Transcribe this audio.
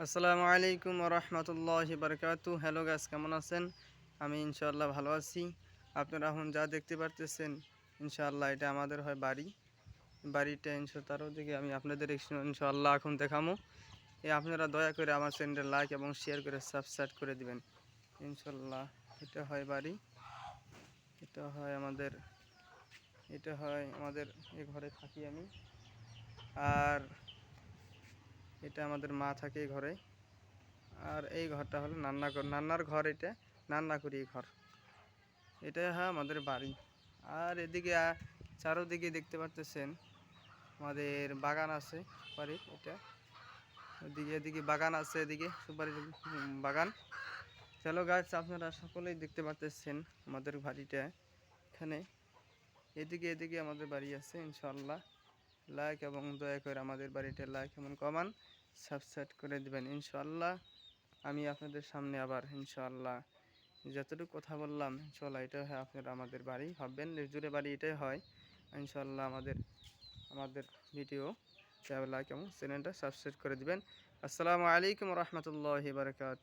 আসসালামু আলাইকুম রহমতুল্লাহ বারকাতু হ্যালো গাছ কেমন আছেন? আমি ইনশাআল্লাহ ভালো আছি। আপনারা এখন যা দেখতে পারতেছেন, ইনশাআল্লাহ এটা আমাদের হয় বাড়ি। বাড়িটা ইনশা তারও দিকে আমি আপনাদের ইনশা- ইনশাআল্লাহ এখন দেখামো। এ আপনারা দয়া করে আমার চ্যানেলটা লাইক এবং শেয়ার করে সাবস্ক্রাইব করে দিবেন। ইনশাআল্লাহ এটা হয় বাড়ি। এটা হয় আমাদের, এটা হয় আমাদের এ ঘরে থাকি আমি। আর এটা আমাদের মা থাকে এই ঘরে। আর এই ঘরটা হলো নান্না নান্নার ঘর এটা নান্না করি এই ঘর। এটাই হ্যাঁ আমাদের বাড়ি। আর এদিকে চারোদিকে দেখতে পারতেছেন, আমাদের বাগান আছে সুপারির এটা। ওদিকে, এদিকে বাগান আছে এদিকে সুপারির বাগান। চলো গাছ আপনারা সকলেই দেখতে পারতেছেন আমাদের বাড়িটা এখানে। এদিকে এদিকে আমাদের বাড়ি আছে ইনশাল্লাহ লাইক এবং দয়া করে আমাদের বাড়িতে লাইক এবং কমান সাবস্ক্রাইব করে দিবেন ইনশাল্লাহ আমি আপনাদের সামনে আবার ইনশাল্লাহ যতটুকু কথা বললাম ইনশাল্লাহ এটা হয় আপনারা, আমাদের বাড়ি। ভাববেন জুড়ে বাড়ি এটাই হয়। ইনশাল্লাহ আমাদের আমাদের ভিডিও লাইক এবং চ্যানেলটা সাবস্ক্রাইব করে দিবেন। আসসালামু আলাইকুম রহমতুল্লাহ বারকাত